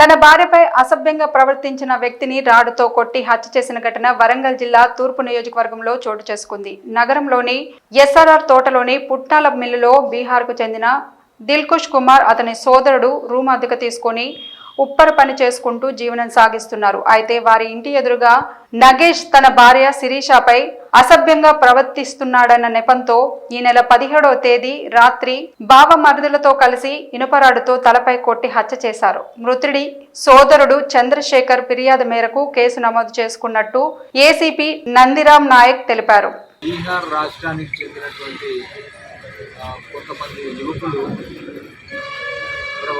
తన భార్యపై అసభ్యంగా ప్రవర్తించిన వ్యక్తిని రాడుతో కొట్టి హత్య చేసిన ఘటన వరంగల్ జిల్లా తూర్పు నియోజకవర్గంలో చోటు చేసుకుంది. నగరంలోని ఎస్ఆర్ఆర్ తోటలోని పుట్నాల మిల్లులో బీహార్కు చెందిన దిల్కుష్ కుమార్ అతని సోదరుడు రూమ్ అద్దెకు తీసుకొని ఉప్పర పని చేసుకుంటూ జీవనం సాగిస్తున్నారు. అయితే వారి ఇంటి ఎదురుగా నగేష్ తన భార్య శిరీషపై అసభ్యంగా ప్రవర్తిస్తున్నాడన్న నెపంతో ఈ నెల పదిహేడవ తేదీ రాత్రి బావ మరుదులతో కలిసి ఇనుపరాడుతో తలపై కొట్టి హత్య చేశారు. మృతుడి సోదరుడు చంద్రశేఖర్ ఫిర్యాదు మేరకు కేసు నమోదు చేసుకున్నట్టు ఏసీపీ నందిరామ్ నాయక్ తెలిపారు. బీహార్ రాష్ట్రానికి చెందినటువంటి కొంతమంది యువకులు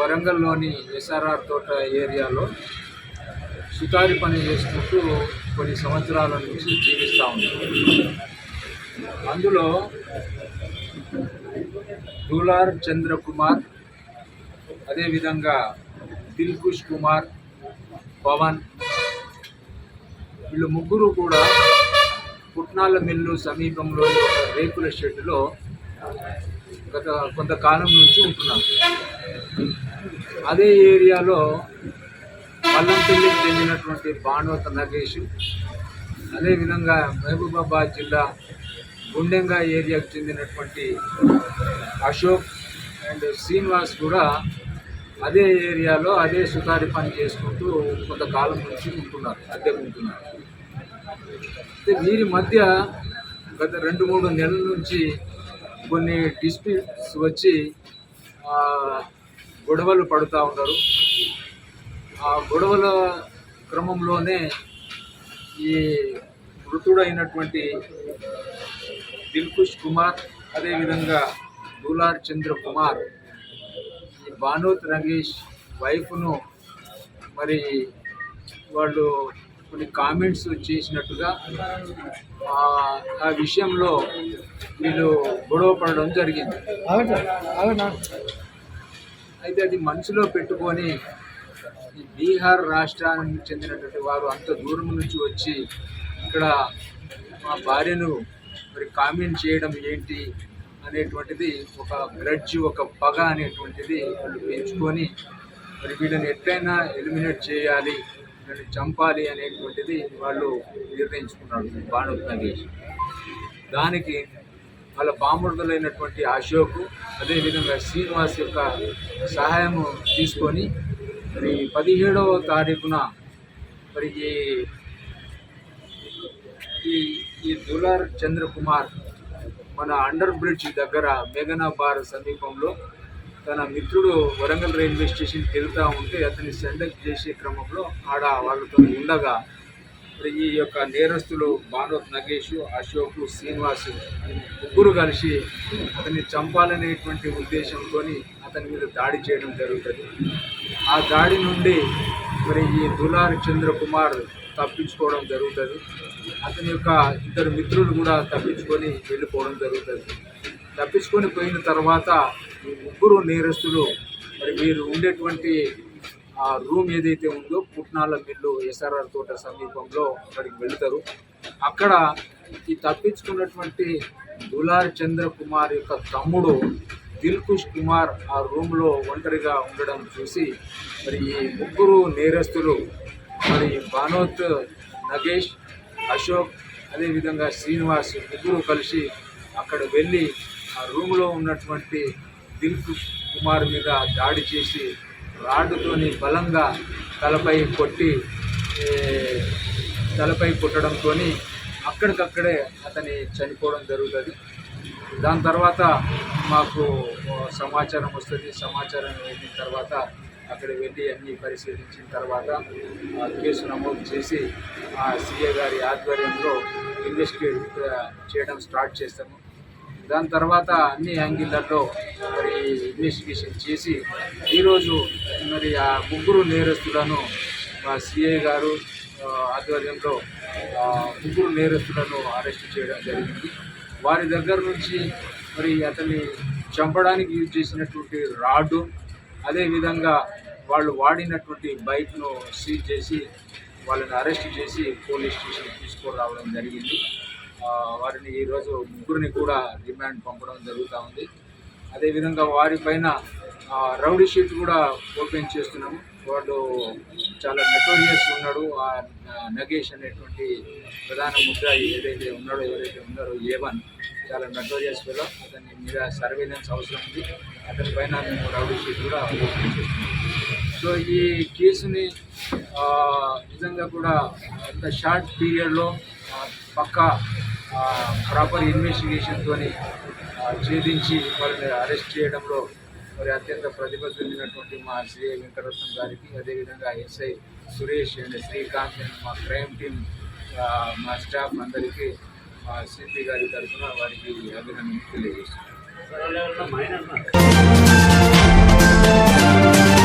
వరంగల్లోని ఎస్ఆర్ఆర్ తోట ఏరియాలో సుతారి పని చేసుకుంటూ కొన్ని సంవత్సరాల నుంచి జీవిస్తూ ఉన్నాం అందులో డూలార్ చంద్రకుమార్ అదేవిధంగా దిల్కుష్ కుమార్ పవన్ వీళ్ళు ముగ్గురు కూడా పుట్నాల మిల్లు సమీపంలోని ఒక రేకుల షెడ్డులో గత కొంతకాలం నుంచి ఉంటున్నారు అదే ఏరియాలో పల్లంపల్లికి చెందినటువంటి భానువత నగేష్ అదేవిధంగా మహబూబాబాద్ జిల్లా గుండెంగా ఏరియాకు చెందినటువంటి అశోక్ అండ్ శ్రీనివాస్ కూడా అదే ఏరియాలో అదే సుతారి పని చేసుకుంటూ కొంతకాలం నుంచి ఉంటున్నారు అద్దెకు ఉంటున్నారు. అయితే వీరి మధ్య గత రెండు మూడు నెలల నుంచి కొన్ని డిస్ప్యూట్స్ వచ్చి గొడవలు పడుతూ ఉన్నారు ఆ గొడవల క్రమంలోనే ఈ మృతుడైనటువంటి దిల్కుష్ కుమార్ అదేవిధంగా దూలార్ చంద్ర కుమార్ ఈ భానోత్ నగేష్ వైఫ్ను మరి వాళ్ళు కొన్ని కామెంట్స్ చేసినట్టుగా ఆ విషయంలో వీళ్ళు గొడవ పడడం జరిగింది. అయితే అది మనసులో పెట్టుకొని ఈ బీహార్ రాష్ట్రానికి చెందినటువంటి వారు అంత దూరం నుంచి వచ్చి ఇక్కడ మా భార్యను మరి కామెంట్ చేయడం ఏంటి అనేటువంటిది ఒక గ్రడ్జ్ ఒక పగ అనేటువంటిది వాళ్ళు పెంచుకొని మరి వీళ్ళని ఎట్లయినా ఎలిమినేట్ చేయాలి వీళ్ళని చంపాలి అనేటువంటిది వాళ్ళు నిర్ణయించుకున్నారు. నగేష్. దానికి వాళ్ళ పాముడుదలైనటువంటి అశోక్ అదేవిధంగా శ్రీనివాస్ యొక్క సహాయం తీసుకొని మరి పదిహేడవ తారీఖున మరి ఈ ఈ ఈ దులార్ చంద్రకుమార్ మన అండర్ బ్రిడ్జ్ దగ్గర మేఘనాబార్ సమీపంలో తన మిత్రుడు వరంగల్ రైల్వే స్టేషన్కి వెళ్తూ ఉంటే అతన్ని సెండక్ చేసే క్రమంలో ఆడ వాళ్ళతో ఉండగా మరి ఈ యొక్క నేరస్తులు భానోత్ నగేష్ అశోక్ శ్రీనివాస్ ముగ్గురు కలిసి అతన్ని చంపాలనేటువంటి ఉద్దేశంతో అతని మీద దాడి చేయడం జరుగుతుంది. ఆ దాడి నుండి మరి ఈ దులారి చంద్రకుమార్ తప్పించుకోవడం జరుగుతుంది. అతని యొక్క ఇద్దరు మిత్రులు కూడా తప్పించుకొని వెళ్ళిపోవడం జరుగుతుంది. తప్పించుకొని పోయిన తర్వాత ఈ ముగ్గురు నేరస్తులు మరి వీరు ఉండేటువంటి రూమ్ ఏదైతే ఉందో పుట్నాల మిల్లు ఎస్ఆర్ఆర్ తోట సమీపంలో అక్కడికి వెళ్తారు. అక్కడ ఈ తప్పించుకున్నటువంటి దులార్ చంద్ర కుమార్ యొక్క తమ్ముడు దిల్కుష్ కుమార్ ఆ రూమ్లో ఒంటరిగా ఉండడం చూసి మరి ఈ ముగ్గురు నేరస్తులు మరి భానోత్ నగేష్ అశోక్ అదేవిధంగా శ్రీనివాస్ ముగ్గురు కలిసి అక్కడ వెళ్ళి ఆ రూమ్లో ఉన్నటువంటి దిల్కుష్ కుమార్ మీద దాడి చేసి రాడ్డుతోని బలంగా తలపై కొట్టి తలపై కొట్టడంతో అక్కడికక్కడే అతని చనిపోవడం జరుగుతుంది. దాని తర్వాత మాకు సమాచారం వస్తుంది. సమాచారం వెళ్ళిన తర్వాత అక్కడ వెళ్ళి అన్ని పరిశీలించిన తర్వాత ఆ కేసు నమోదు చేసి ఆ సీఏ గారి ఆధ్వర్యంలో ఇన్వెస్టిగేట్ చేయడం స్టార్ట్ చేస్తాము. దాని తర్వాత అన్ని యాంగిళ్ళలో ఇన్వెస్టిగేషన్ చేసి ఈరోజు మరి ఆ ముగ్గురు నేరస్తులను మా సిఐ గారు ఆధ్వర్యంలో ముగ్గురు నేరస్తులను అరెస్ట్ చేయడం జరిగింది. వారి దగ్గర నుంచి మరి అతన్ని చంపడానికి యూజ్ చేసినటువంటి రాడ్డు అదేవిధంగా వాళ్ళు వాడినటువంటి బైక్ను సీజ్ చేసి వాళ్ళని అరెస్ట్ చేసి పోలీస్ స్టేషన్ తీసుకురావడం జరిగింది. వారిని ఈరోజు ముగ్గురిని కూడా రిమాండ్ పంపడం జరుగుతూ ఉంది. అదేవిధంగా వారిపైన రౌడీ షీట్ కూడా ఓపెన్ చేస్తున్నాము. వాడు చాలా నెటోరియస్ ఉన్నాడు. ఆ నగేష్ అనేటువంటి ప్రధాన ముద్ర ఏదైతే ఉన్నాడో ఎవరైతే ఉన్నారో ఏ వన్ చాలా నటోరియస్ వల్ల అతని మీద సర్వేలెన్స్ అవసరం ఉంది. అతని పైన మేము రౌడీ షీట్ కూడా ఓపెన్ చేస్తున్నాం సో ఈ కేసుని నిజంగా కూడా ఇంత షార్ట్ పీరియడ్లో పక్కా ప్రాపర్ ఇన్వెస్టిగేషన్తో ఛేదించి వాళ్ళని అరెస్ట్ చేయడంలో మరి అత్యంత ప్రతిభ చెందినటువంటి మా శ్రీ వెంకటరత్నం గారికి అదేవిధంగా SI Suresh and Srikanth and మా క్రైమ్ టీమ్ మా స్టాఫ్ అందరికీ మా సిపి గారి తరఫున వారికి అభినందనలు తెలియజేస్తున్నాను.